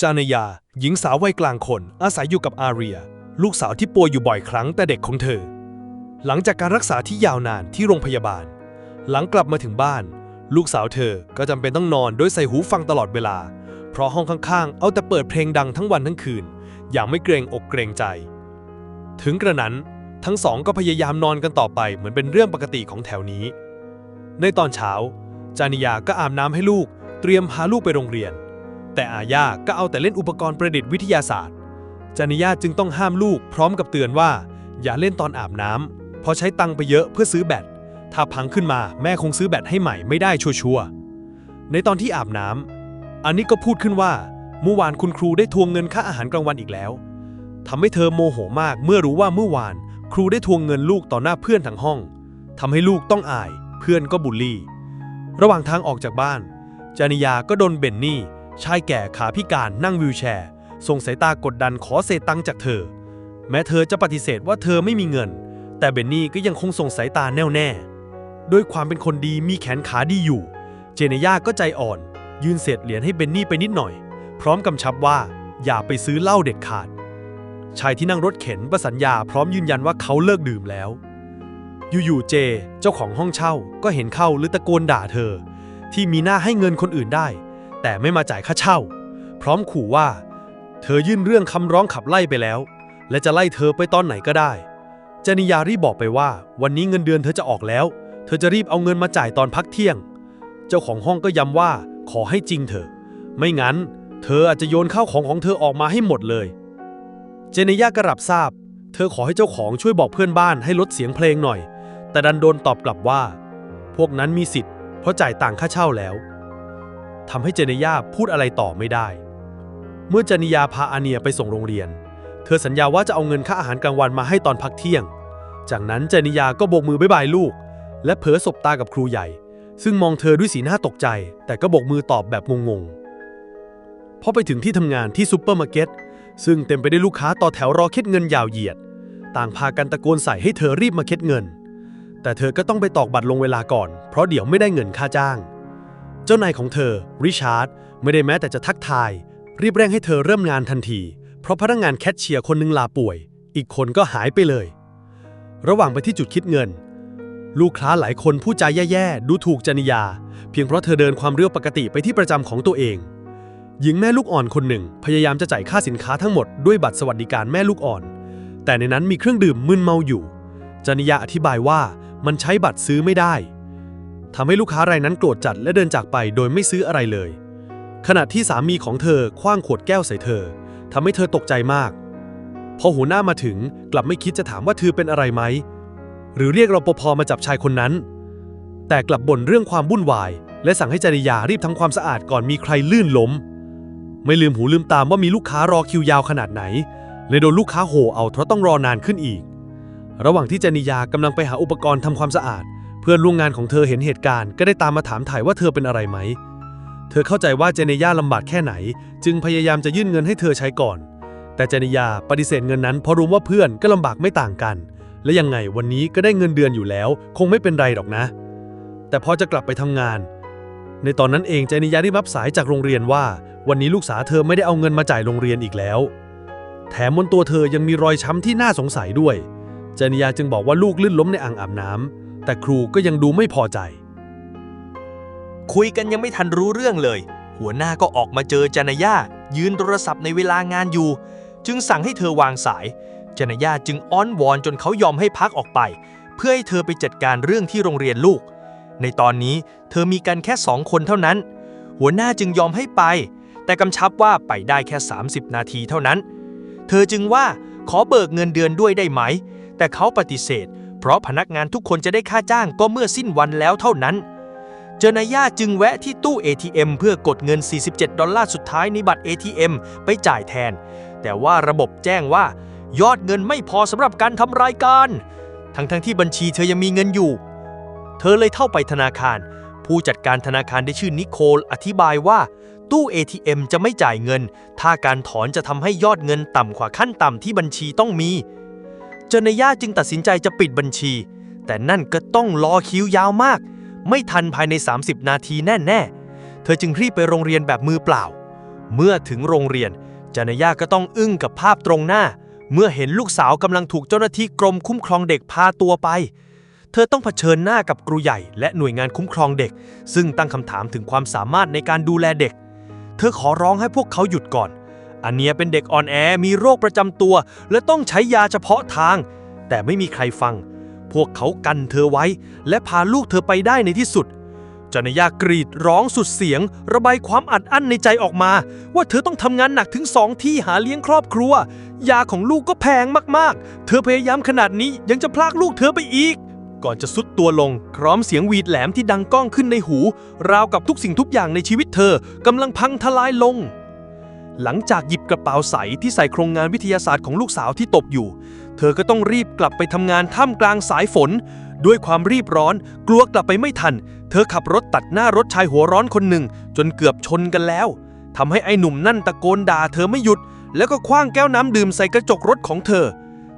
จานยา หญิงสาววัยกลางคน อาศัยอยู่กับอาเรีย ลูกสาวที่ป่วยอยู่บ่อยครั้งแต่เด็กของเธอ หลังจากการรักษาที่ยาวนานที่โรงพยาบาล หลังกลับมาถึงบ้าน ลูกสาวเธอก็จำเป็นต้องนอนโดยใส่หูฟังตลอดเวลา เพราะห้องข้างๆ เอาแต่เปิดเพลงดังทั้งวันทั้งคืน อย่างไม่เกรงอกเกรงใจ ถึงกระนั้นทั้งสองก็พยายามนอนกันต่อไปเหมือนเป็นเรื่องปกติของแถวนี้ ในตอนเช้า จานิยาก็อาบน้ำให้ลูก เตรียมพาลูกไปโรงเรียน แต่อาญาก็เอาแต่เล่นอุปกรณ์ประดิษฐ์วิทยาศาสตร์ จานิยาจึงต้องห้ามลูกพร้อมกับเตือนว่า อย่าเล่นตอนอาบน้ำเพราะใช้ตังค์ไปเยอะเพื่อซื้อแบต ถ้าพังขึ้นมาแม่คงซื้อแบตให้ใหม่ไม่ได้ชัวร์ในตอนที่อาบน้ำอันนี้ก็พูดขึ้นว่าเมื่อวานคุณครูได้ทวงเงินค่าอาหารกลางวันอีกแล้วทำให้เธอโมโหมากเมื่อรู้ว่าเมื่อวานครูได้ทวงเงินลูกต่อหน้าเพื่อนทั้งห้องทำให้ลูกต้องอาย เพื่อนก็บูลลี่ ระหว่างทางออกจากบ้าน จานิยาก็โดนเบนนี่ ชายแก่ขาพิการนั่งวิวแชร์ ส่งสายตากดดันขอเศษตังจากเธอ แม้เธอจะปฏิเสธว่าเธอไม่มีเงิน แต่เบนนี่ก็ยังคงส่งสายตาแน่วแน่ด้วยความเป็นคนดีมีแขนขาดีอยู่ เจเนย่าก็ใจอ่อน ยืนเศษเหรียญให้เบนนี่ไปนิดหน่อย พร้อมกำชับว่าอย่าไปซื้อเหล้าเด็ดขาด ชายที่นั่งรถเข็นประสัญญาพร้อมยืนยันว่าเขาเลิกดื่มแล้ว อยู่ๆเจ เจ้าของห้องเช่าก็เห็นเข้าหรือตะโกนด่าเธอ ที่มีหน้าให้เงินคนอื่นได้ แต่ไม่มาจ่ายค่าเช่า พร้อมขู่ว่า เธอยื่นเรื่องคำร้องขับไล่ไปแล้ว และจะไล่เธอไปตอนไหนก็ได้จนิยารีบบอกไปว่า วันนี้เงินเดือนเธอจะออกแล้ว เธอจะรีบเอาเงินมาจ่ายตอนพักเที่ยง เจ้าของห้องก็ย้ำว่าขอให้จริงเถอะ ไม่งั้น เธออาจจะโยนข้าวของของเธอออกมาให้หมดเลย เจเนย่าก็รับทราบ เธอขอให้เจ้าของช่วยบอกเพื่อนบ้านให้ลดเสียงเพลงหน่อย แต่ดันโดนตอบกลับว่า พวกนั้นมีสิทธิ์เพราะจ่ายต่างค่าเช่าแล้ว ทำให้เจเนย่าพูดอะไรต่อไม่ได้ เมื่อเจเนยาพาอาเนียไปส่งโรงเรียน เธอสัญญาว่าจะเอาเงินค่าอาหารกลางวันมาให้ตอนพักเที่ยง จากนั้นเจเนยาก็โบกมือบ๊ายบายลูก และเผลอสบตากับครูใหญ่ ซึ่งมองเธอด้วยสีหน้าตกใจ แต่ก็โบกมือตอบแบบงงๆพอไปถึงที่ทำงานที่ซูเปอร์มาร์เก็ตซึ่งเต็มไปด้วยลูกค้าต่อแถวรอเค็ดเงินยาวเหยียด ต่างพากันตะโกนใส่ให้เธอรีบมาเค็ดเงิน แต่เธอก็ต้องไปตอกบัตรลงเวลาก่อน เพราะเดี๋ยวไม่ได้เงินค่าจ้าง เจ้านายของเธอ ริชาร์ด ไม่ได้แม้แต่จะทักทาย รีบเร่งให้เธอเริ่มงานทันที เพราะพนักงานแคชเชียร์คนหนึงลาป่วย อีกคนก็หายไปเลย ระหว่างไปที่จุดคิดเงิน ลูกค้าหลายคนพูดจาแย่ๆ ดูถูกจนิยา เพียงเพราะเธอเดินความเร็วปกติไปที่ประจำของตัวเอง หญิงแม่ลูกอ่อนคนหนึ่งพยายามจะจ่ายค่าสินค้าทั้งหมดด้วยบัตรสวัสดิการแม่ลูกอ่อน แต่ในนั้นมีเครื่องดื่มมึนเมาอยู่จนิยาอธิบายว่ามันใช้บัตรซื้อไม่ได้ ทำให้ลูกค้ารายนั้นโกรธจัดและเดินจากไปโดยไม่ซื้ออะไรเลย ขณะที่สามีของเธอคว้างขวดแก้วใส่เธอทำให้เธอตกใจมาก พอหัวหน้ามาถึงกลับไม่คิดจะถามว่าเธอเป็นอะไรไหม หรือเรียกรปภมาจับชายคนนั้น แต่กลับบ่นเรื่องความวุ่นวาย และสั่งให้จริยารีบทำความสะอาดก่อนมีใครลื่นล้ม ไม่ลืมหูลืมตามว่ามีลูกค้ารอคิวยาวขนาดไหนเลยโดนลูกค้าโห่เอาเพราะต้องรอนานขึ้นอีก ระหว่างที่จนิยากำลังไปหาอุปกรณ์ทำความสะอาด เพื่อนร่วมงานของเธอเห็นเหตุการณ์ก็ได้ตามมาถามถ่ายว่าเธอเป็นอะไรไหม เธอเข้าใจว่าเจเนย่าลำบากแค่ไหน จึงพยายามจะยื่นเงินให้เธอใช้ก่อน แต่เจเนย่าปฏิเสธเงินนั้นเพราะรู้ว่าเพื่อนก็ลำบากไม่ต่างกัน และยังไงวันนี้ก็ได้เงินเดือนอยู่แล้ว คงไม่เป็นไรหรอกนะ แต่พอจะกลับไปทำงาน ในตอนนั้นเองเจเนย่าได้รับสายจากโรงเรียนว่า วันนี้ลูกสาวเธอไม่ได้เอาเงินมาจ่ายโรงเรียนอีกแล้ว แถมบนตัวเธอยังมีรอยช้ำที่น่าสงสัยด้วย เจเนย่าจึงบอกว่าลูกลื่นล้มในอ่างอาบน้ำ แต่ครูก็ยังดูไม่พอใจ คุยกันยังไม่ทันรู้เรื่องเลย หัวหน้าก็ออกมาเจอจานายายืนโทรศัพท์ในเวลางานอยู่ จึงสั่งให้เธอวางสายจานายาจึงอ้อนวอนจนเขายอมให้พักออกไป เพื่อให้เธอไปจัดการเรื่องที่โรงเรียนลูก ในตอนนี้เธอมีกันแค่สองคนเท่านั้น หัวหน้าจึงยอมให้ไป แต่กำชับว่าไปได้แค่ 30 นาทีเท่านั้น เธอจึงว่าขอเบิกเงินเดือนด้วยได้ไหม แต่เขาปฏิเสธ เพราะพนักงานทุกคนจะได้ค่าจ้างก็เมื่อสิ้นวันแล้วเท่านั้น เจนาย่าจึงแวะที่ตู้ ATM เพื่อกดเงิน 47 ดอลลาร์สุดท้ายในบัตร ATM ไปจ่ายแทน แต่ว่าระบบแจ้งว่า ยอดเงินไม่พอสำหรับการทำรายการ ทั้งๆทที่บัญชีเธอยังมีเงินอยู่ เธอเลยเข้าไปธนาคาร ผู้จัดการธนาคารได้ชื่อนิโคลอธิบายว่าตู้ ATM จะไม่จ่ายเงิน ถ้าการถอนจะทำให้ยอดเงินต่ำกว่าขั้นต่ำที่บัญชีต้องมี จนายาจึงตัดสินใจจะปิดบัญชี แต่นั่นก็ต้องรอคิวยาวมาก ไม่ทันภายใน 30 นาทีแน่ๆ เธอจึงรีบไปโรงเรียนแบบมือเปล่า เมื่อถึงโรงเรียนจานยาก็ต้องอึ้งกับภาพตรงหน้า เมื่อเห็นลูกสาวกำลังถูกเจ้าหน้าที่กรมคุ้มครองเด็กพาตัวไป เธอต้องเผชิญหน้ากับครูใหญ่และหน่วยงานคุ้มครองเด็ก ซึ่งตั้งคำถามถึงความสามารถในการดูแลเด็ก เธอขอร้องให้พวกเขาหยุดก่อน อันเนียเป็นเด็กอ่อนแอมีโรคประจำตัว และต้องใช้ยาเฉพาะทาง แต่ไม่มีใครฟัง พวกเขากันเธอไว้ และพาลูกเธอไปได้ในที่สุดจนยากรีดร้องสุดเสียง ระบายความอัดอั้นในใจออกมา ว่าเธอต้องทำงานหนักถึงสองที่หาเลี้ยงครอบครัว ยาของลูกก็แพงมากๆ เธอพยายามขนาดนี้ยังจะพลากลูกเธอไปอีก ก่อนจะสุดตัวลง พร้อมเสียงหวีดแหลมที่ดังก้องขึ้นในหู ราวกับทุกสิ่งทุกอย่างในชีวิตเธอกำลังพังทลายลง หลังจากหยิบกระเป๋าใสที่ใส่โครงงานวิทยาศาสตร์ของลูกสาวที่ตกอยู่ เธอก็ต้องรีบกลับไปทำงานท่ามกลางสายฝน ด้วยความรีบร้อน กลัวกลับไปไม่ทัน เธอขับรถตัดหน้ารถชายหัวร้อนคนหนึ่ง จนเกือบชนกันแล้วทำให้ไอ้หนุ่มนั่นตะโกนด่าเธอไม่หยุด แล้วก็คว้างแก้วน้ำดื่มใส่กระจกรถของเธอ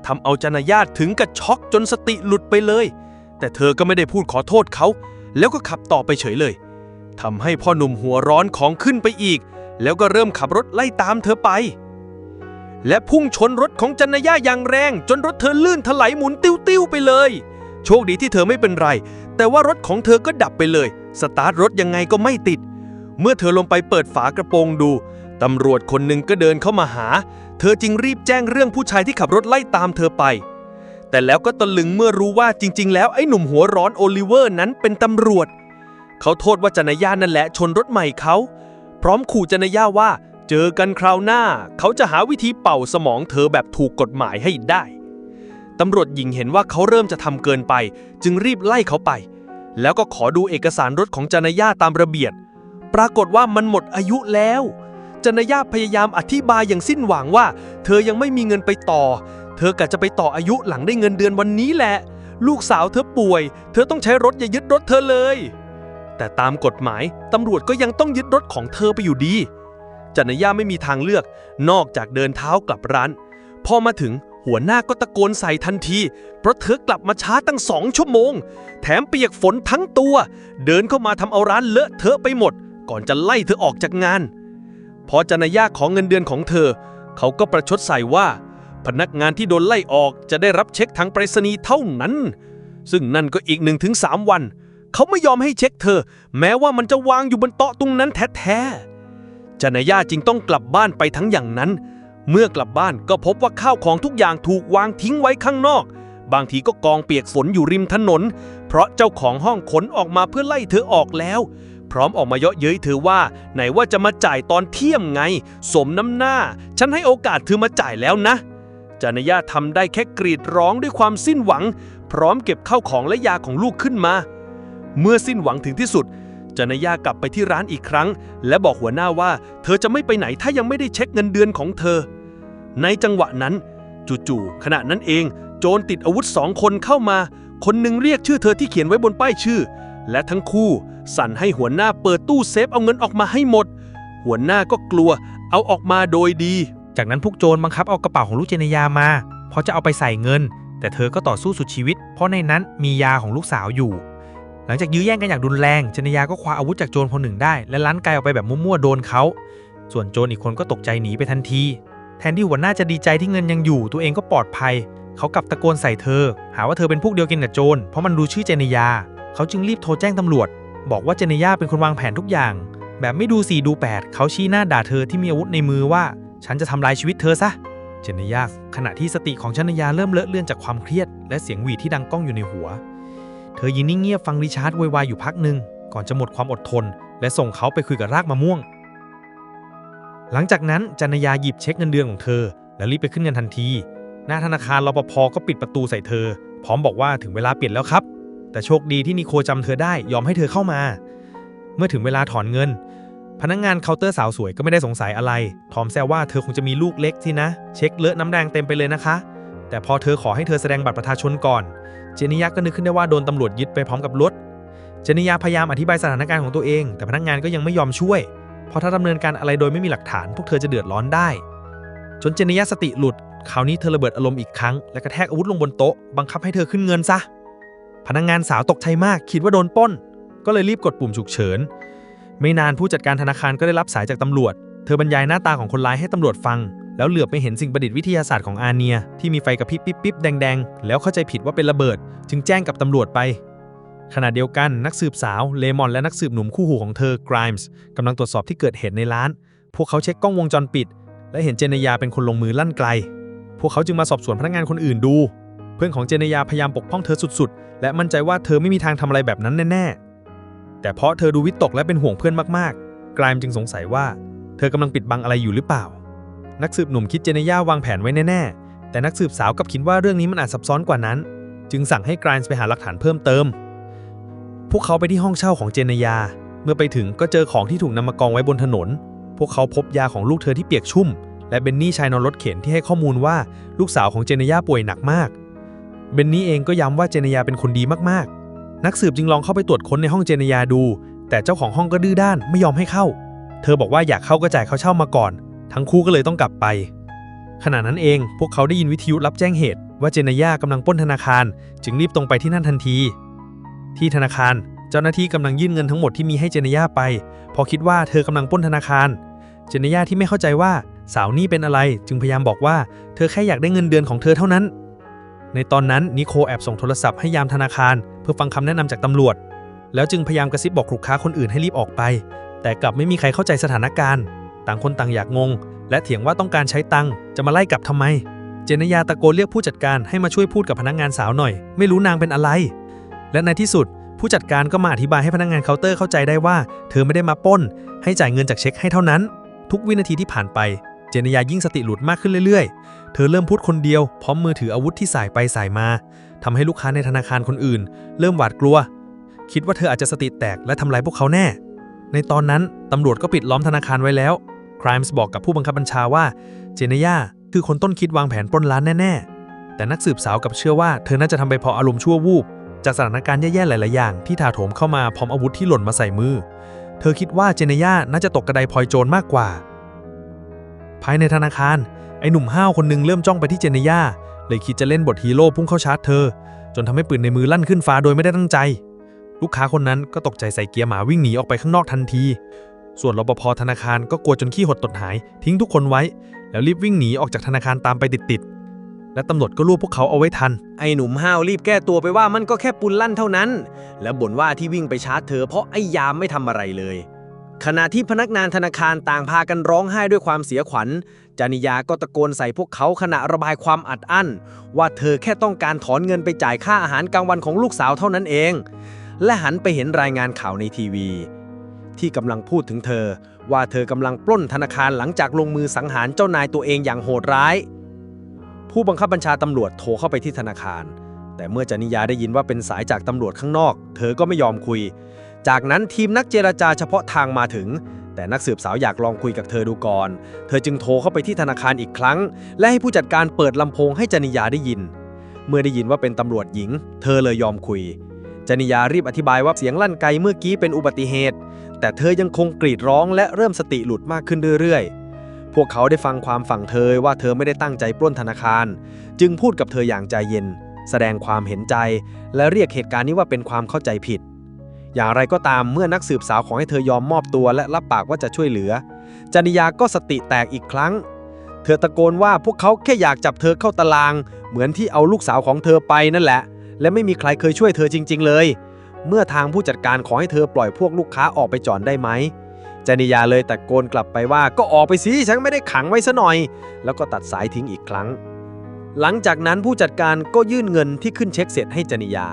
ทำเอาจนายาตถึงกับช็อกจนสติหลุดไปเลย แต่เธอก็ไม่ได้พูดขอโทษเขา แล้วก็ขับต่อไปเฉยเลยทำให้พ่อหนุ่มหัวร้อนของขึ้นไปอีก แล้วก็เริ่มขับรถไล่ตามเธอไป และพุ่งชนรถของจันยาอย่างแรง จนรถเธอลื่นถลายหมุนติ้วๆไปเลย โชคดีที่เธอไม่เป็นไร แต่ว่ารถของเธอก็ดับไปเลย สตาร์ทรถยังไงก็ไม่ติด เมื่อเธอลงไปเปิดฝากระโปรงดูตำรวจคนหนึ่งก็เดินเข้ามาหา เธอจึงรีบแจ้งเรื่องผู้ชายที่ขับรถไล่ตามเธอไป แต่แล้วก็ตะลึงเมื่อรู้ว่าจริง ๆ แล้วไอ้หนุ่มหัวร้อนโอลิเวอร์นั้นเป็นตำรวจ เขาโทษว่าจนายานั่นแหละชนรถใหม่เขา ร้อมขู่จนายาว่า เจอกันคราวหน้า เขาจะหาวิธีเป่าสมองเธอแบบถูกกฎหมายให้ได้ตำรวจหญิงเห็นว่าเขาเริ่มจะทำเกินไป จึงรีบไล่เขาไป แล้วก็ขอดูเอกสารรถของจนายาตามระเบียบปรากฏว่ามันหมดอายุแล้วจนายาพยายามอธิบายอย่างสิ้นหวังว่า เธอยังไม่มีเงินไปต่อ เธอกะจะไปต่ออายุหลังได้เงินเดือนวันนี้แหละ ลูกสาวเธอป่วย เธอต้องใช้รถอย่ายึดรถเธอเลย แต่ตามกฎหมายตำรวจก็ยังต้องยึดรถของเธอไปอยู่ดี จันยาไม่มีทางเลือก นอกจากเดินเท้ากลับร้าน พอมาถึงหัวหน้าก็ตะโกนใส่ทันที เพราะเธอกลับมาช้าตั้งสองชั่วโมง แถมเปียกฝนทั้งตัว เดินเข้ามาทำเอาร้านเลอะเทอะไปหมด ก่อนจะไล่เธอออกจากงาน พอจันยาขอเงินเดือนของเธอ เขาก็ประชดใส่ว่า พนักงานที่โดนไล่ออกจะได้รับเช็คทางไปรษณีย์เท่านั้น ซึ่งนั่นก็อีกหนึ่งถึงสามวันเขาไม่ยอมให้เช็คเธอ แม้ว่ามันจะวางอยู่บนโต๊ะตรงนั้นแท้ๆจานายาจึงต้องกลับบ้านไปทั้งอย่างนั้น เมื่อกลับบ้านก็พบว่าข้าวของทุกอย่างถูกวางทิ้งไว้ข้างนอก บางทีก็กองเปียกฝนอยู่ริมถนน เพราะเจ้าของห้องขนออกมาเพื่อไล่เธอออกแล้ว พร้อมออกมาเยาะเย้ยเธอว่า ไหนว่าจะมาจ่ายตอนเที่ยงไง สมน้ำหน้า ฉันให้โอกาสเธอมาจ่ายแล้วนะจานายาทำได้แค่กรีดร้องด้วยความสิ้นหวัง พร้อมเก็บข้าวของและยาของลูกขึ้นมา เมื่อสิ้นหวังถึงที่สุดจานายากลับไปที่ร้านอีกครั้ง และบอกหัวหน้าว่า เธอจะไม่ไปไหนถ้ายังไม่ได้เช็คเงินเดือนของเธอ ในจังหวะนั้น จู่ๆขณะนั้นเอง โจรติดอาวุธสองคนเข้ามา คนหนึ่งเรียกชื่อเธอที่เขียนไว้บนป้ายชื่อ และทั้งคู่ สั่นให้หัวหน้าเปิดตู้เซฟเอาเงินออกมาให้หมด หัวหน้าก็กลัว เอาออกมาโดยดี จากนั้นพวกโจรบังคับเอากระเป๋าของลูกเจนยามาเพราะจะเอาไปใส่เงิน แต่เธอก็ต่อสู้สุดชีวิต เพราะในนั้นมียาของลูกสาวอยู่ หลังจากยื้อแย่งกันอย่างรุนแรงเจนยาก็คว้าอาวุธจากโจรคนหนึ่งได้ และลั้นไกลออกไปแบบมั่วๆโดนเขา ส่วนโจรอีกคนก็ตกใจหนีไปทันที แทนที่หัวหน้าจะดีใจที่เงินยังอยู่ ตัวเองก็ปลอดภัย เขากลับตะโกนใส่เธอ หาว่าเธอเป็นพวกเดียวกันกับโจรเพราะมันรู้ชื่อเจนยา เขาจึงรีบโทรแจ้งตำรวจ บอกว่าเจนยาเป็นคนวางแผนทุกอย่าง แบบไม่ดูสี่ดูแปดเขาชี้หน้าด่าเธอที่มีอาวุธในมือว่า ฉันจะทำลายชีวิตเธอซะเจนยาขณะที่สติของชนยาเริ่มเลอะเลือนจากความเครียด และเสียงหวีดที่ดังก้องอยู่ในหัว เธอยืนนิ่งเงียบฟังริชาร์ดวยวายอยู่พักหนึ่งก่อนจะหมดความอดทน และส่งเขาไปคุยกับรากมะม่วง หลังจากนั้นจันยาหยิบเช็คเงินเดือนของเธอ แล้วรีบไปขึ้นเงินทันที หน้าธนาคารรปภก็ปิดประตูใส่เธอ พร้อมบอกว่าถึงเวลาเปลี่ยนแล้วครับ แต่โชคดีที่นิโคจำเธอได้ยอมให้เธอเข้ามา เมื่อถึงเวลาถอนเงิน พนักงงานเคาน์เตอร์สาวสวยก็ไม่ได้สงสัยอะไร ทอมแซวว่าเธอคงจะมีลูกเล็กสินะ เช็คเลอะน้ำแดงเต็มไปเลยนะคะ แต่พอเธอขอให้เธอแสดงบัตรประชาชนก่อน เจนิยาก็นึกขึ้นได้ว่าโดนตำรวจยึดไปพร้อมกับรถ เจนิยาพยายามอธิบายสถานการณ์ของตัวเอง แต่พนักงานก็ยังไม่ยอมช่วย เพราะถ้าดำเนินการอะไรโดยไม่มีหลักฐาน พวกเธอจะเดือดร้อนได้ จนเจนิยาสติหลุด คราวนี้เธอระเบิดอารมณ์อีกครั้ง และกระแทกอาวุธลงบนโต๊ะ บังคับให้เธอขึ้นเงินซะ พนักงานสาวตกใจมาก คิดว่าโดนป้น ก็เลยรีบกดปุ่มฉุกเฉิน ไม่นานผู้จัดการธนาคารก็ได้รับสายจากตำรวจ เธอบรรยายหน้าตาของคนร้ายให้ตำรวจฟัง แล้วเหลือบไปเห็นสิ่งประดิษฐ์วิทยาศาสตร์ของอาเนีย ที่มีไฟกระพริบปิ๊บปิ๊บแดงๆ แล้วเข้าใจผิดว่าเป็นระเบิด จึงแจ้งกับตำรวจไป ขณะเดียวกันนักสืบสาวเลมอนและนักสืบหนุ่มคู่หูของเธอกร i มส์กำลังตรวจสอบที่เกิดเหตุในร้าน พวกเขาเช็คกล้องวงจรปิด และเห็นเจเนยาเป็นคนลงมือลั่นไกล พวกเขาจึงมาสอบสวนพนักงานคนอื่นดู เพื่อนของเจเนยาพยายามปกป้องเธอสุดๆ และมั่นใจว่าเธอไม่มีทางทำอะไรแบบนั้นแน่ๆ แต่เพราะเธอดูวิตกและเป็นห่วงเพื่อนมากๆกรายมจึงสงสัยว่า เธอกำลังปิดบังอะไรอยู่หรือเปล่า นักสืบหนุ่มคิดเจเนย่าวางแผนไว้แน่ๆ แต่นักสืบสาวกับคิดว่าเรื่องนี้มันอาจซับซ้อนกว่านั้น จึงสั่งให้กรายส์ไปหาหลักฐานเพิ่มเติม พวกเขาไปที่ห้องเช่าของเจเนยา เมื่อไปถึงก็เจอของที่ถูกนำมากองไว้บนถนน พวกเขาพบยาของลูกเธอที่เปียกชุ่ม และเบนนี่ชายนอนรถเข็นที่ให้ข้อมูลว่าลูกสาวของเจเนยาป่วยหนักมาก เบนนี่เองก็ย้ำว่าเจเนยาเป็นคนดีมากๆ นักสืบจึงลองเข้าไปตรวจค้นในห้องเจเนยาดู แต่เจ้าของห้องก็ดื้อด้านไม่ยอมให้เข้า เธอบอกว่าอยากเข้าก็จ่ายเขาเช่ามาก่อน ทั้งคู่ก็เลยต้องกลับไป ขณะนั้นเองพวกเขาได้ยินวิทยุรับแจ้งเหตุ ว่าเจเนย่ากำลังป้นธนาคาร จึงรีบตรงไปที่นั่นทันที ที่ธนาคารเจ้าหน้าที่กำลังยื่นเงินทั้งหมดที่มีให้เจเนย่าไปเพราะคิดว่าเธอกำลังป้นธนาคาร เจเนย่าที่ไม่เข้าใจว่าสาวนี่เป็นอะไรจึงพยายามบอกว่าเธอแค่อยากได้เงินเดือนของเธอเท่านั้น ในตอนนั้นนิโคแอบส่งโทรศัพท์ให้ยามธนาคาร เพื่อฟังคำแนะนำจากตำรวจ แล้วจึงพยายามกระซิบบอกลูกค้าคนอื่นให้รีบออกไป แต่กลับไม่มีใครเข้าใจสถานการณ์ ต่างคนต่างอยากงง และเถียงว่าต้องการใช้ตังค์จะมาไล่กลับทำไม เจนยาตะโกนเรียกผู้จัดการให้มาช่วยพูดกับพนักงานสาวหน่อย ไม่รู้นางเป็นอะไร และในที่สุดผู้จัดการก็มาอธิบายให้พนักงานเคาน์เตอร์เข้าใจได้ว่า เธอไม่ได้มาป้น ให้จ่ายเงินจากเช็คให้เท่านั้น ทุกวินาทีที่ผ่านไป เจนยายิ่งสติหลุดมากขึ้นเรื่อยๆ เธอเริ่มพูดคนเดียวพร้อมมือถืออาวุธที่สายไปสายมาทำให้ลูกค้าในธนาคารคนอื่น เริ่มหวาดกลัว คิดว่าเธออาจจะสติแตกและทำลายพวกเขาแน่ ในตอนนั้นตำรวจก็ปิดล้อมธนาคารไว้แล้ว คร i มส์บอกกับผู้บังคับบัญชาว่าเจเนย่าคือคนต้นคิดวางแผนปล้นร้านแน่ ๆ แต่นักสืบสาวกับเชื่อว่าเธอน่าจะทำไปเพราะอารมณ์ชั่ววูบ จากสถานการณ์แย่ ๆ หลาย ๆ อย่างที่ถาโถมเข้ามาพร้อมอาวุธที่หล่นมาใส่มือ เธอคิดว่าเจเนย่าน่าจะตกกระไดพลอยโจรมากกว่า ภายในธนาคาร ไอ้หนุ่มห้าวคนหนึงเริ่มจ้องไปที่เจเนย่าเลยคิดจะเล่นบทฮีโร่พุ่งเข้าชาร์จเธอ จนทำให้ปืนในมือลั่นขึ้นฟ้าโดยไม่ได้ตั้งใจ ลูกค้าคนนั้นก็ตกใจใส่เกียร์หมาวิ่งหนีออกไปข้างนอกทันที ส่วนรปภธนาคารก็กลัวจนขี้หดตดหาย ทิ้งทุกคนไว้ แล้วรีบวิ่งหนีออกจากธนาคารตามไปติดๆและตำรวจก็รวบพวกเขาเอาไว้ทัน ไอ้หนุ่มห้าวรีบแก้ตัวไปว่ามันก็แค่ปุนลั่นเท่านั้น แล้วบ่นว่าที่วิ่งไปชาร์จเธอเพราะไอ้ยามไม่ทำอะไรเลย ขณะที่พนักงานธนาคารต่างพากันร้องไห้ด้วยความเสียขวัญ จานิยาก็ตะโกนใส่พวกเขาขณะระบายความอัดอั้น ว่าเธอแค่ต้องการถอนเงินไปจ่ายค่าอาหารกลางวันของลูกสาวเท่านั้นเอง และหันไปเห็นรายงานข่าวในทีวี ที่กำลังพูดถึงเธอ ว่าเธอกำลังปล้นธนาคารหลังจากลงมือสังหารเจ้านายตัวเองอย่างโหดร้าย ผู้บังคับบัญชาตำรวจโทรเข้าไปที่ธนาคาร แต่เมื่อจานิยาได้ยินว่าเป็นสายจากตำรวจข้างนอก เธอก็ไม่ยอมคุย จากนั้นทีมนักเจรจาเฉพาะทางมาถึง แต่นักสืบสาวอยากลองคุยกับเธอดูก่อน เธอจึงโทรเข้าไปที่ธนาคารอีกครั้ง และให้ผู้จัดการเปิดลำโพงให้จานิยาได้ยิน เมื่อได้ยินว่าเป็นตำรวจหญิง เธอเลยยอมคุยจานิยารีบอธิบายว่าเสียงลั่นไกเมื่อกี้เป็นอุบัติเหตุ แต่เธอยังคงกรีดร้องและเริ่มสติหลุดมากขึ้นเรื่อยๆ พวกเขาได้ฟังความฝั่งเธอว่าเธอไม่ได้ตั้งใจปล้นธนาคาร จึงพูดกับเธออย่างใจเย็น แสดงความเห็นใจ และเรียกเหตุการณ์นี้ว่าเป็นความเข้าใจผิด อย่างไรก็ตามเมื่อนักสืบสาวขอให้เธอยอมมอบตัวและรับปากว่าจะช่วยเหลือจานิยาก็สติแตกอีกครั้ง เธอตะโกนว่าพวกเขาแค่อยากจับเธอเข้าตาราง เหมือนที่เอาลูกสาวของเธอไปนั่นแหละ และไม่มีใครเคยช่วยเธอจริง ๆ เลย เมื่อทางผู้จัดการขอให้เธอปล่อยพวกลูกค้าออกไปจอนได้ไหมจนิยาเลยตะโกนกลับไปว่าก็ออกไปสิฉันไม่ได้ขังไว้ซะหน่อย แล้วก็ตัดสายทิ้งอีกครั้ง หลังจากนั้นผู้จัดการก็ยื่นเงินที่ขึ้นเช็คเสร็จให้จนิยา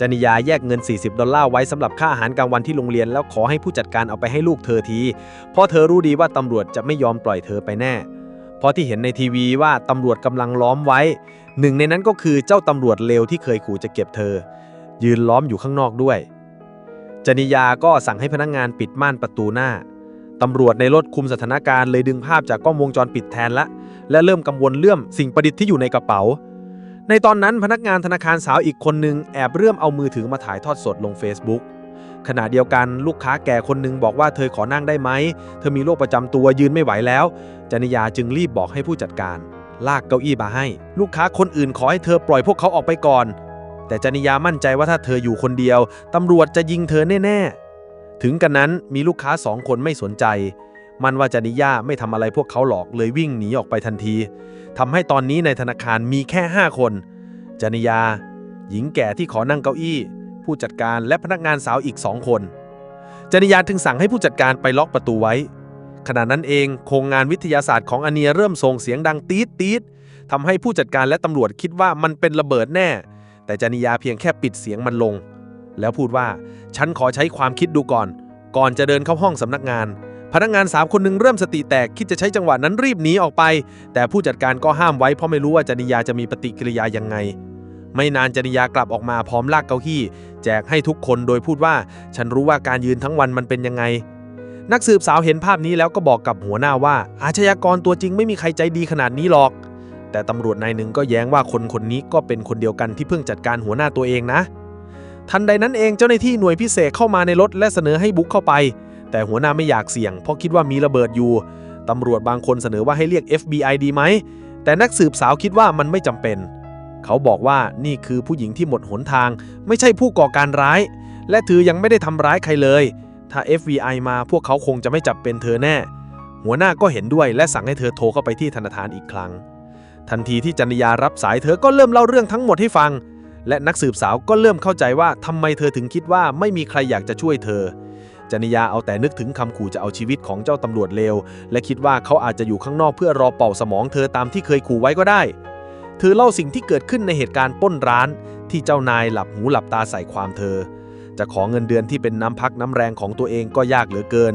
จนิยาแยกเงิน 40 ดอลลาร์ไว้สำหรับค่าอาหารกลางวันที่โรงเรียน แล้วขอให้ผู้จัดการเอาไปให้ลูกเธอที เพราะเธอรู้ดีว่าตำรวจจะไม่ยอมปล่อยเธอไปแน่ เพราะที่เห็นในทีวีว่าตำรวจกำลังล้อมไว้ หนึ่งในนั้นก็คือเจ้าตำรวจเลวที่เคยขู่จะเก็บเธอ ยืนล้อมอยู่ข้างนอกด้วย จนิยาก็สั่งให้พนักงงานปิดม่านประตูหน้า ตำรวจในรถคุมสถานการณ์เลยดึงภาพจากกล้องวงจรปิดแทนละ และเริ่มกังวลเรื่องสิ่งประดิษฐ์ที่อยู่ในกระเป๋า ในตอนนั้นพนักงานธนาคารสาวอีกคนหนึ่งแอบเริ่มเอามือถือมาถ่ายทอดสดลง Facebook ขณะเดียวกันลูกค้าแก่คนหนึ่งบอกว่าเธอขอนั่งได้ไหม เธอมีโรคประจำตัวยืนไม่ไหวแล้ว จนิยาจึงรีบบอกให้ผู้จัดการ ลากเก้าอี้มาให้ ลูกค้าคนอื่นขอให้เธอปล่อยพวกเขาออกไปก่อน แต่จนิยามั่นใจว่าถ้าเธออยู่คนเดียว ตำรวจจะยิงเธอแน่ ๆ ถึงกันนั้นมีลูกค้าสองคนไม่สนใจ มันว่าจนิยาไม่ทำอะไรพวกเขาหรอกเลยวิ่งหนีออกไปทันทีทำให้ตอนนี้ในธนาคารมีแค่ 5 คนจนิยา หญิงแก่ที่ขอนั่งเก้าอี้ ผู้จัดการและพนักงานสาวอีกสองคนจนิยาถึงสั่งให้ผู้จัดการไปล็อกประตูไว้ ขณะนั้นเองโครงงานวิทยาศาสตร์ของอเนียเริ่มส่งเสียงดังตีดตีดทำให้ผู้จัดการและตำรวจคิดว่ามันเป็นระเบิดแน่ แต่จานิยาเพียงแค่ปิดเสียงมันลง แล้วพูดว่า ฉันขอใช้ความคิดดูก่อน ก่อนจะเดินเข้าห้องสำนักงาน พนักงานสาวคนหนึ่งเริ่มสติแตกคิดจะใช้จังหวะนั้นรีบหนีออกไป แต่ผู้จัดการก็ห้ามไว้เพราะไม่รู้ว่าจานิยาจะมีปฏิกิริยายังไง ไม่นานจานิยากลับออกมาพร้อมลากเก้าอี้แจกให้ทุกคนโดยพูดว่า ฉันรู้ว่าการยืนทั้งวันมันเป็นยังไงนักสืบสาวเห็นภาพนี้แล้วก็บอกกับหัวหน้าว่า อาชญากรตัวจริงไม่มีใครใจดีขนาดนี้หรอก แต่ตำรวจนายหนึ่งก็แย้งว่าคนคนนี้ก็เป็นคนเดียวกันที่เพิ่งจัดการหัวหน้าตัวเองนะ ทันใดนั้นเองเจ้าหน้าที่หน่วยพิเศษเข้ามาในรถและเสนอให้บุกเข้าไป แต่หัวหน้าไม่อยากเสี่ยง เพราะคิดว่ามีระเบิดอยู่ ตำรวจบางคนเสนอว่าให้เรียก FBI ดีไหม แต่นักสืบสาวคิดว่ามันไม่จำเป็น เขาบอกว่านี่คือผู้หญิงที่หมดหนทาง ไม่ใช่ผู้ก่อการร้าย และเธอยังไม่ได้ทำร้ายใครเลย ถ้า FBI มาพวกเขาคงจะไม่จับเป็นเธอแน่ หัวหน้าก็เห็นด้วยและสั่งให้เธอโทรเข้าไปที่ธนาคารอีกครั้ง ทันทีที่จันยารับสายเธอก็เริ่มเล่าเรื่องทั้งหมดให้ฟัง และนักสืบสาวก็เริ่มเข้าใจว่าทำไมเธอถึงคิดว่าไม่มีใครอยากจะช่วยเธอ จันิยาเอาแต่นึกถึงคำขู่จะเอาชีวิตของเจ้าตำรวจเลวและคิดว่าเขาอาจจะอยู่ข้างนอกเพื่อรอเป่าสมองเธอตามที่เคยขู่ไว้ก็ได้ เธอเล่าสิ่งที่เกิดขึ้นในเหตุการณ์ป้นร้าน ที่เจ้านายหลับหูหลับตาใส่ความเธอ จะขอเงินเดือนที่เป็นน้ำพักน้ำแรงของตัวเองก็ยากเหลือเกิน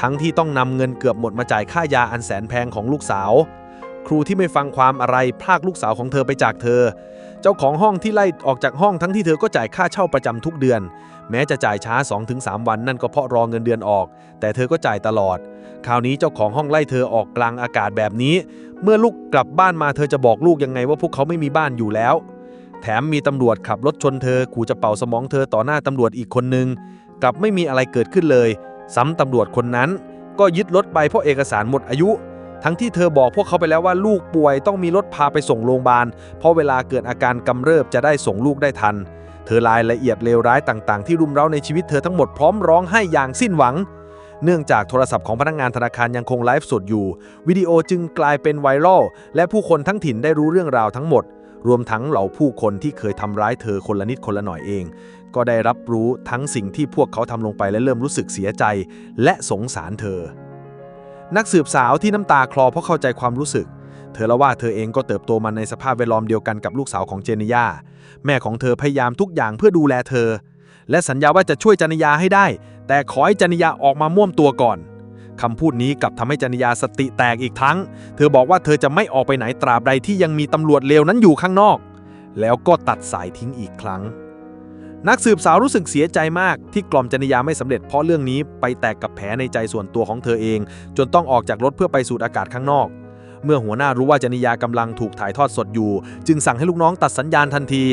ทั้งที่ต้องนำเงินเกือบหมดมาจ่ายค่ายาอันแสนแพงของลูกสาว ครูที่ไม่ฟังความอะไรพรากลูกสาวของเธอไปจากเธอ เจ้าของห้องที่ไล่ออกจากห้องทั้งที่เธอก็จ่ายค่าเช่าประจำทุกเดือน แม้จะจ่ายช้า 2-3 วันนั่นก็เพราะรอเงินเดือนออก แต่เธอก็จ่ายตลอด คราวนี้เจ้าของห้องไล่เธอออกกลางอากาศแบบนี้ เมื่อลูกกลับบ้านมาเธอจะบอกลูกยังไงว่าพวกเขาไม่มีบ้านอยู่แล้วแถมมีตำรวจขับรถชนเธอขู่จะเป่าสมองเธอต่อหน้าตำรวจอีกคนนึง กลับไม่มีอะไรเกิดขึ้นเลย ซ้ำตำรวจคนนั้น ก็ยึดรถไปเพราะเอกสารหมดอายุ ทั้งที่เธอบอกพวกเขาไปแล้วว่าลูกป่วยต้องมีรถพาไปส่งโรงพยาบาล เพราะเวลาเกิดอาการกำเริบจะได้ส่งลูกได้ทัน เธอรายละเอียดเลวร้ายต่างๆ ที่รุมเร้าในชีวิตเธอทั้งหมดพร้อมร้องไห้อย่างสิ้นหวัง เนื่องจากโทรศัพท์ของพนักงานธนาคารยังคงไลฟ์สดอยู่ วิดีโอจึงกลายเป็นไวรัลและผู้คนทั้งถิ่นได้รู้เรื่องราวทั้งหมด รวมทั้งเหล่าผู้คนที่เคยทำร้ายเธอคนละนิดคนละหน่อยเองก็ได้รับรู้ทั้งสิ่งที่พวกเขาทำลงไปและเริ่มรู้สึกเสียใจ และสงสารเธอ นักสืบสาวที่น้ำตาคลอเพราะเข้าใจความรู้สึก เธอเล่าว่าเธอเองก็เติบโตมาในสภาพแวดล้อมเดียวกันกับลูกสาวของเจนียาแม่ของเธอพยายามทุกอย่างเพื่อดูแลเธอ และสัญญาว่าจะช่วยจันยาให้ได้ แต่ขอให้จันยาออกมาม่วมตัวก่อนคำพูดนี้กลับทำให้จันยาสติแตกอีกครั้ง เธอบอกว่าเธอจะไม่ออกไปไหนตราบใดที่ยังมีตำรวจเลวนั้นอยู่ข้างนอก แล้วก็ตัดสายทิ้งอีกครั้ง นักสืบสาวรู้สึกเสียใจมากที่กล่อมจันยาไม่สำเร็จเพราะเรื่องนี้ไปแตกกับแผลในใจส่วนตัวของเธอเอง จนต้องออกจากรถเพื่อไปสูดอากาศข้างนอก เมื่อหัวหน้ารู้ว่าจนิยากำลังถูกถ่ายทอดสดอยู่ จึงสั่งให้ลูกน้องตัดสัญญาณทันที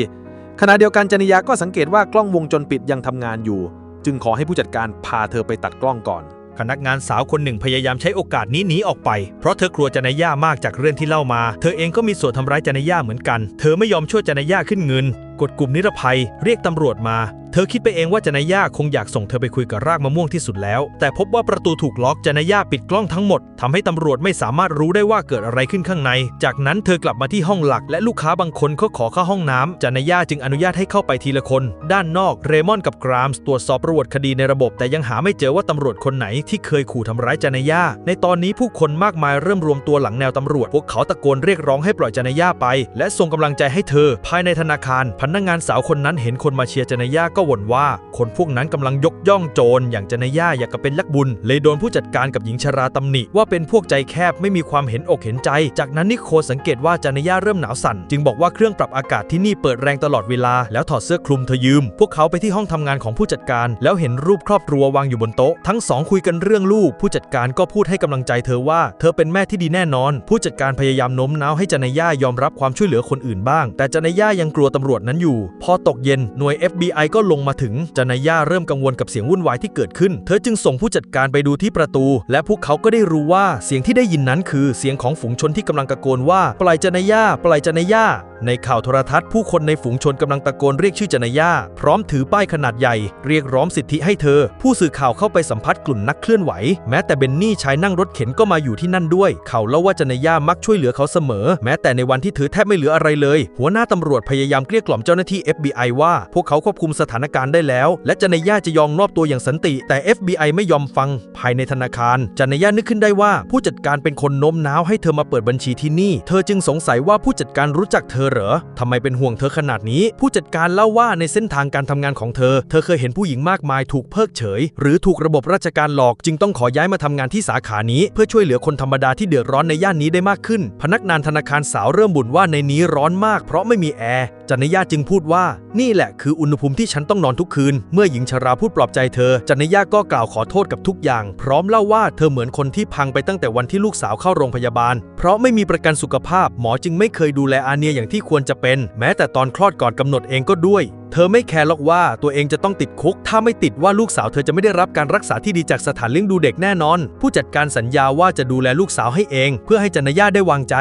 ขณะเดียวกันจนิยาก็สังเกตว่ากล้องวงจรปิดยังทำงานอยู่ จึงขอให้ผู้จัดการพาเธอไปตัดกล้องก่อน พนักงานสาวคนหนึ่งพยายามใช้โอกาสนี้หนีออกไป เพราะเธอกลัวจนย่ามากจากเรื่องที่เล่ามา เธอเองก็มีส่วนทำร้ายจนย่าเหมือนกัน เธอไม่ยอมช่วยจนยย่าขึ้นเงินกดกลุ่มนิรภัย เรียกตำรวจมา เธอคิดไปเองว่าจนาย่าคงอยากส่งเธอไปคุยกับรากมะม่วงที่สุดแล้ว แต่พบว่าประตูถูกล็อกจนาย่าปิดกล้องทั้งหมดทำให้ตำรวจไม่สามารถรู้ได้ว่าเกิดอะไรขึ้นข้างใน จากนั้นเธอกลับมาที่ห้องหลัก และลูกค้าบางคนเขาขอเข้าห้องน้ำจนาย่าจึงอนุญาตให้เข้าไปทีละคน ด้านนอกเรมอนกับกรามส์ตรวจสอบประวัติคดีในระบบ แต่ยังหาไม่เจอว่าตำรวจคนไหนที่เคยขู่ทำร้ายจนาย่าในตอนนี้ผู้คนมากมายเริ่มรวมตัวหลังแนวตำรวจ พวกเขาตะโกนเรียกร้องให้ปล่อยจนาย่าไป และส่งกำลังใจให้เธอ ภายในธนาคารพนักงานสาวคนนั้นเห็นคนมาเชียร์จนาย่าก็บ่นว่า คนพวกนั้นกำลังยกย่องโจรอย่างจนาย่าอยากกับเป็นยักบุญ เลยโดนผู้จัดการกับหญิงชราตำหนิ ว่าเป็นพวกใจแคบไม่มีความเห็นอกเห็นใจ จากนั้นนิโคลสังเกตว่าจนาย่าเริ่มหนาวสั่น จึงบอกว่าเครื่องปรับอากาศที่นี่เปิดแรงตลอดเวลา แล้วถอดเสื้อคลุมเธอยืม พวกเขาไปที่ห้องทำงานของผู้จัดการ แล้วเห็นรูปครอบครัววางอยู่บนโต๊ะทั้งสองคุยกันเรื่องลูก ผู้จัดการก็พูดให้กำลังใจเธอว่าเธอเป็นแม่ที่ดีแน่นอน ผู้จัดการพยายามโน้มน้าวให้จนาย่ายอมรับความช่วยเหลือคนอื่นบ้าง แต่จนาย่ายังกลัวตำรวจนันอยู่ พอตกเย็นหน่วย FBI ก็ลงมาถึงจนาย่าเริ่มกังวลกับเสียงวุ่นวายที่เกิดขึ้น เธอจึงส่งผู้จัดการไปดูที่ประตู และพวกเขาก็ได้รู้ว่าเสียงที่ได้ยินนั้นคือเสียงของฝูงชนที่กำลังตะโกนว่าปล่อยจนาย่าปล่อยจนายย่า ในข่าวโทรทัศน์ผู้คนในฝูงชนกำลังตะโกนเรียกชื่อจนายาพร้อมถือป้ายขนาดใหญ่ เรียกร้องสิทธิให้เธอ ผู้สื่อข่าวเข้าไปสัมภาษณ์กลุ่มนักเคลื่อนไหว แม้แต่เบนนี่ชายนั่งรถเข็นก็มาอยู่ที่นั่นด้วย เขาเล่าว่าจนายามักช่วยเหลือเขาเสมอ แม้แต่ในวันที่เธอแทบไม่เหลืออะไรเลย หัวหน้าตำรวจพยายามเกลี้ยกล่อมเจ้าหน้าที่ FBI ว่าพวกเขาควบคุมสถานการณ์ได้แล้ว และจนายาจะยอมมอบตัวอย่างสันติ แต่ FBI ไม่ยอมฟัง ภายในธนาคารจนายานึกขึ้นได้ว่าผู้จัดการเป็นคนโน้มน้าวให้เธอมาเปิดบัญชีที่นี่ เธอจึงสงสัยว่าผู้จัดการรู้จักเธอเหรอทำไมเป็นห่วงเธอขนาดนี้ ผู้จัดการเล่าว่าในเส้นทางการทำงานของเธอ เธอเคยเห็นผู้หญิงมากมายถูกเพิกเฉย หรือถูกระบบราชการหลอกจึงต้องขอย้ายมาทำงานที่สาขานี้ เพื่อช่วยเหลือคนธรรมดาที่เดือดร้อนในย่านนี้ได้มากขึ้น พนักงานธนาคารสาวเริ่มบ่นว่าในนี้ร้อนมากเพราะไม่มีแอร์ จันยาจึงพูดว่า นี่แหละคืออุณหภูมิที่ฉันต้องนอนทุกคืน เมื่อหญิงชราพูดปลอบใจเธอ จันยาก็กล่าวขอโทษกับทุกอย่าง พร้อมเล่าว่าเธอเหมือนคนที่พังไปตั้งแต่วันที่ลูกสาวเข้าโรงพยาบาล เพราะไม่มีประกันสุขภาพ หมอจึงไม่เคยดูแลอาเนียอย่างที่ควรจะเป็น แม้แต่ตอนคลอดก่อนกำหนดเองก็ด้วยเธอไม่แคร์หรอกว่าตัวเองจะต้องติดคุก ถ้าไม่ติดว่าลูกสาวเธอจะไม่ได้รับการรักษาที่ดีจากสถานเลี้ยงดูเด็กแน่นอน ผู้จัดการสัญญาว่าจะดูแลลูกสาวให้เอง เพื่อให้จันยาได้วางใจ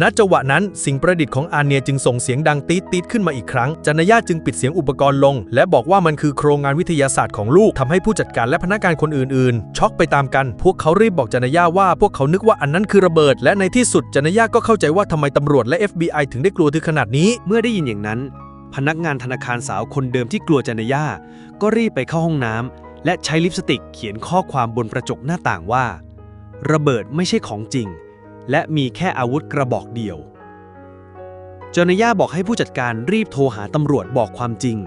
ณจังหวะนั้นสิ่งประดิษฐ์ของอาเนียจึงส่งเสียงดังตีดตีดขึ้นมาอีกครั้งจันยาจึงปิดเสียงอุปกรณ์ลง และบอกว่ามันคือโครงงานวิทยาศาสตร์ของลูกทำให้ผู้จัดการและพนักงานคนอื่นๆ ช็อกไปตามกัน พวกเขารีบบอกจันยาว่าพวกเขานึกว่าอันนั้นคือระเบิด และในที่สุดจันยาก็เข้าใจว่าทำไมตำรวจและ FBI ถึงได้กลัวเธอขนาดนี้ เมื่อได้ยินอย่างนั้น พนักงานธนาคารสาวคนเดิมที่กลัวจานยาก็รีบไปเข้าห้องน้ำและใช้ลิปสติกเขียนข้อความบนกระจกหน้าต่างว่า ระเบิดไม่ใช่ของจริง และมีแค่อาวุธกระบอกเดียว จานยาบอกให้ผู้จัดการรีบโทรหาตำรวจบอกความจริง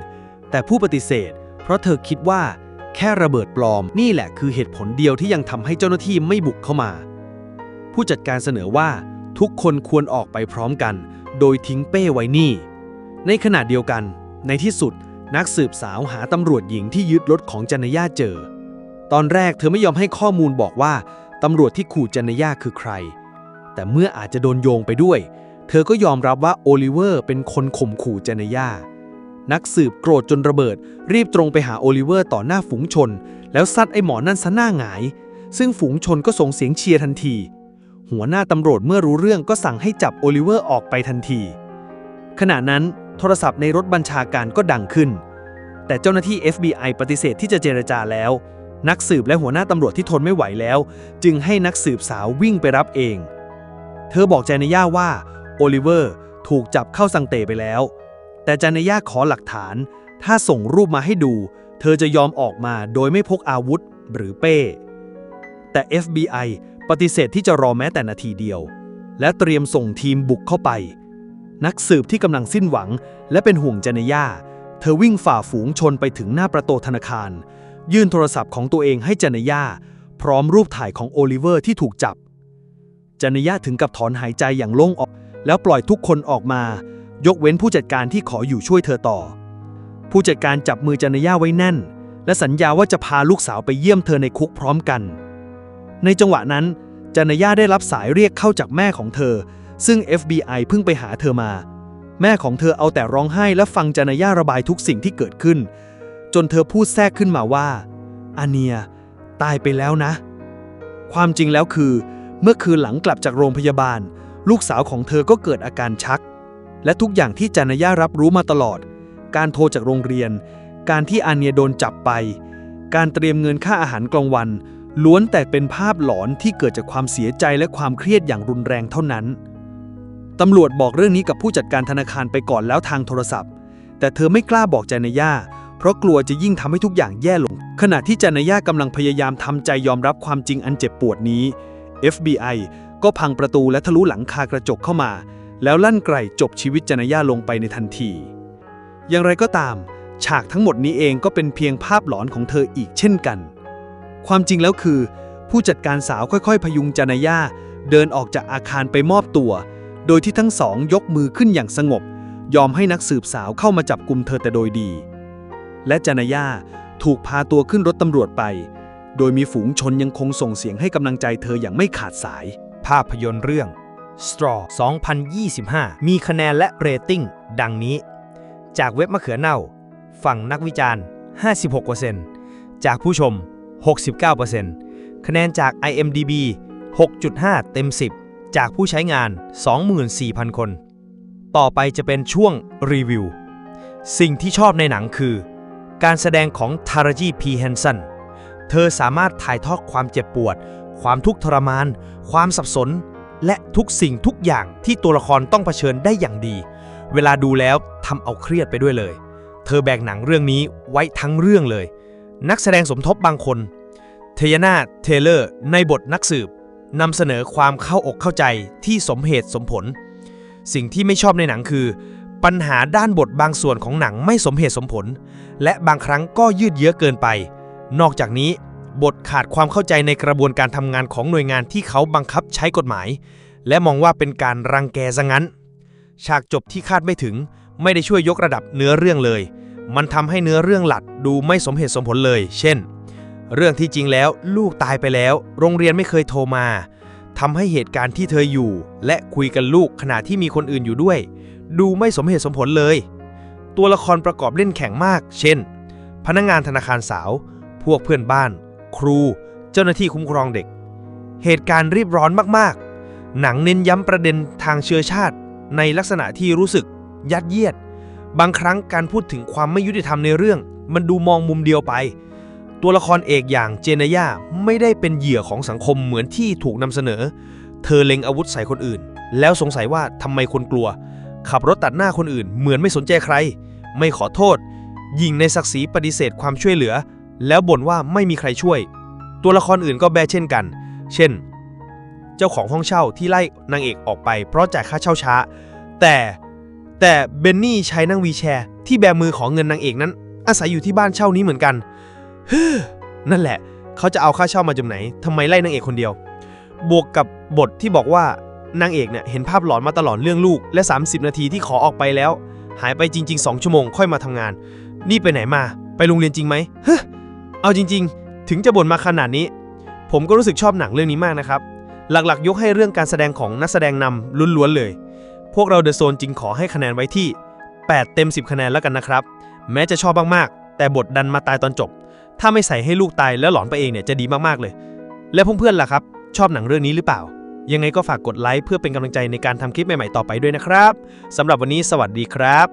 แต่ผู้ปฏิเสธ เพราะเธอคิดว่า แค่ระเบิดปลอมนี่แหละคือเหตุผลเดียวที่ยังทำให้เจ้าหน้าที่ไม่บุกเข้ามา ผู้จัดการเสนอว่าทุกคนควรออกไปพร้อมกัน โดยทิ้งเป้ไว้นี่ ในขณะเดียวกัน ในที่สุดนักสืบสาวหาตำรวจหญิงที่ยึดรถของจันย่าเจอ ตอนแรกเธอไม่ยอมให้ข้อมูลบอกว่าตำรวจที่ขู่จันย่าคือใคร แต่เมื่ออาจจะโดนโยงไปด้วย เธอก็ยอมรับว่าโอลิเวอร์เป็นคนข่มขู่เจันย่านักสืบโกรธจนระเบิด รีบตรงไปหาโอลิเวอร์ต่อหน้าฝูงชน แล้วซัดไอ้หมอนั่นซะหน้าหงาย ซึ่งฝูงชนก็ส่งเสียงเชียร์ทันที หัวหน้าตำรวจเมื่อรู้เรื่องก็สั่งให้จับโอลิเวอร์ออกไปทันที ขณะนั้นโทรศัพท์ในรถบัญชาการก็ดังขึ้น แต่เจ้าหน้าที่ FBI ปฏิเสธที่จะเจรจาแล้ว นักสืบและหัวหน้าตำรวจที่ทนไม่ไหวแล้ว จึงให้นักสืบสาววิ่งไปรับเอง เธอบอกเจานย่าว่า โอลิเวอร์ถูกจับเข้าสังเตไปแล้ว แต่จานย่าขอหลักฐาน ถ้าส่งรูปมาให้ดู เธอจะยอมออกมาโดยไม่พกอาวุธหรือเป้ แต่ FBI ปฏิเสธที่จะรอแม้แต่นาทีเดียว และเตรียมส่งทีมบุกเข้าไป นักสืบที่กำลังสิ้นหวัง และเป็นห่วงจานย่าเธอวิ่งฝ่าฝูงชนไปถึงหน้าประตูธนาคาร ยื่นโทรศัพท์ของตัวเองให้จานย่าพร้อมรูปถ่ายของโอลิเวอร์ที่ถูกจับจานย่าถึงกับถอนหายใจอย่างโล่งออก แล้วปล่อยทุกคนออกมา ยกเว้นผู้จัดการที่ขออยู่ช่วยเธอต่อ ผู้จัดการจับมือจานย่าไว้แน่น และสัญญาว่าจะพาลูกสาวไปเยี่ยมเธอในคุกพร้อมกัน ในจังหวะนั้นจานย่าได้รับสายเรียกเข้าจากแม่ของเธอ ซึ่ง FBI เพิ่งไปหาเธอมา แม่ของเธอเอาแต่ร้องไห้และฟังจานย่าระบายทุกสิ่งที่เกิดขึ้น จนเธอพูดแทรกขึ้นมาว่าอาเนีย ตายไปแล้วนะ ความจริงแล้วคือ เมื่อคืนหลังกลับจากโรงพยาบาล ลูกสาวของเธอก็เกิดอาการชัก และทุกอย่างที่จานย่ารับรู้มาตลอด การโทรจากโรงเรียน การที่อาเนียโดนจับไป การเตรียมเงินค่าอาหารกลางวัน ล้วนแต่เป็นภาพหลอนที่เกิดจากความเสียใจและความเครียดอย่างรุนแรงเท่านั้นตำรวจบอกเรื่องนี้กับผู้จัดการธนาคารไปก่อนแล้วทางโทรศัพท์ แต่เธอไม่กล้าบอกจานย่าเพราะกลัวจะยิ่งทำให้ทุกอย่างแย่ลง ขณะที่จานย่ากำลังพยายามทำใจยอมรับความจริงอันเจ็บปวดนี้ FBI ก็พังประตูและทะลุหลังคากระจกเข้ามา แล้วลั่นไกลจบชีวิตจานย่าลงไปในทันที อย่างไรก็ตาม ฉากทั้งหมดนี้เองก็เป็นเพียงภาพหลอนของเธออีกเช่นกัน ความจริงแล้วคือ ผู้จัดการสาวค่อยๆ พยุงจานย่าเดินออกจากอาคารไปมอบตัว โดยที่ทั้งสองยกมือขึ้นอย่างสงบ ยอมให้นักสืบสาวเข้ามาจับกลุ่มเธอแต่โดยดี และจานย่าถูกพาตัวขึ้นรถตำรวจไป โดยมีฝูงชนยังคงส่งเสียงให้กำลังใจเธออย่างไม่ขาดสาย ภาพยนตร์เรื่อง Straw 2025 มีคะแนนและเรตติ้ง ดังนี้ จากเว็บมะเขือเน่า ฝั่งนักวิจารณ์ 56%จากผู้ชม 69%คะแนนจาก IMDB 6.5 เต็ม 10 จากผู้ใช้งาน 24,000 คน ต่อไปจะเป็นช่วงรีวิว สิ่งที่ชอบในหนังคือ การแสดงของทาราจีพีแฮนสัน เธอสามารถถ่ายทอดความเจ็บปวด ความทุกข์ทรมาน ความสับสน และทุกสิ่งทุกอย่างที่ตัวละครต้องเผชิญได้อย่างดี เวลาดูแล้วทำเอาเครียดไปด้วยเลย เธอแบกหนังเรื่องนี้ไว้ทั้งเรื่องเลย นักแสดงสมทบบางคน เทยนาเทเลอร์ ในบทนักสืบนำเสนอความเข้าอกเข้าใจที่สมเหตุสมผล สิ่งที่ไม่ชอบในหนังคือ ปัญหาด้านบทบางส่วนของหนังไม่สมเหตุสมผล และบางครั้งก็ยืดเยื้อเกินไป นอกจากนี้บทขาดความเข้าใจในกระบวนการทำงานของหน่วยงานที่เขาบังคับใช้กฎหมาย และมองว่าเป็นการรังแกซะงั้น ฉากจบที่คาดไม่ถึง ไม่ได้ช่วยยกระดับเนื้อเรื่องเลย มันทำให้เนื้อเรื่องหลัดดูไม่สมเหตุสมผลเลย เช่น เรื่องที่จริงแล้วลูกตายไปแล้ว โรงเรียนไม่เคยโทรมาทำให้เหตุการณ์ที่เธออยู่ และคุยกันลูกขณะที่มีคนอื่นอยู่ด้วย ดูไม่สมเหตุสมผลเลย ตัวละครประกอบเล่นแข็งมาก เช่น พนักงานธนาคารสาว พวกเพื่อนบ้าน ครู เจ้าหน้าที่คุ้มครองเด็ก เหตุการณ์รีบร้อนมากๆ หนังเน้นย้ำประเด็นทางเชื้อชาติ ในลักษณะที่รู้สึก ยัดเยียด บางครั้งการพูดถึงความไม่ยุติธรรมในเรื่อง มันดูมองมุมเดียวไป ตัวละครเอกอย่างเจเนย่าไม่ได้เป็นเหยื่อของสังคมเหมือนที่ถูกนำเสนอ เธอเล็งอาวุธใส่คนอื่น แล้วสงสัยว่าทำไมคนกลัว ขับรถตัดหน้าคนอื่น เหมือนไม่สนใจใคร ไม่ขอโทษยิงในศักดิ์ศรีปฏิเสธความช่วยเหลือ แล้วบ่นว่าไม่มีใครช่วย ตัวละครอื่นก็แบเช่นกัน เช่น เจ้าของห้องเช่าที่ไล่นางเอกออกไปเพราะจ่ายค่าเช่าช้า แต่แต่เบนนี่ใช้นั่งวีแชร์ ที่แบมือของเงินนางเอกนั้น อาศัยอยู่ที่บ้านเช่านี้เหมือนกันฮึ่มนั่นแหละ เขาจะเอาค่าเช่ามาจากไหนทำไมไล่นางเอกคนเดียว บวกกับบทที่บอกว่านางเอกเนี่ยเห็นภาพหลอนมาตลอดเรื่องลูกและ 30 นาทีที่ขอออกไปแล้ว หายไปจริง ๆ 2 ชั่วโมงค่อยมาทำงาน นี่ไปไหนมา ไปโรงเรียนจริงไหมฮะ เอาจริง ๆ ถึงจะบ่นมาขนาดนี้ ผมก็รู้สึกชอบหนังเรื่องนี้มากนะครับ หลักๆ ยกให้เรื่องการแสดงของนักแสดงนำล้วนๆเลย พวกเราเดอะโซนจริงขอให้คะแนนไว้ที่ 8 เต็ม 10 คะแนนแล้วกันนะครับ แม้จะชอบมากๆ แต่บทดันมาตายตอนจบ ถ้าไม่ใส่ให้ลูกตายแล้วหลอนไปเองเนี่ยจะดีมากๆเลย และเพื่อนๆล่ะครับ ชอบหนังเรื่องนี้หรือเปล่า ยังไงก็ฝากกดไลค์เพื่อเป็นกำลังใจในการทำคลิปใหม่ๆต่อไปด้วยนะครับสำหรับวันนี้สวัสดีครับ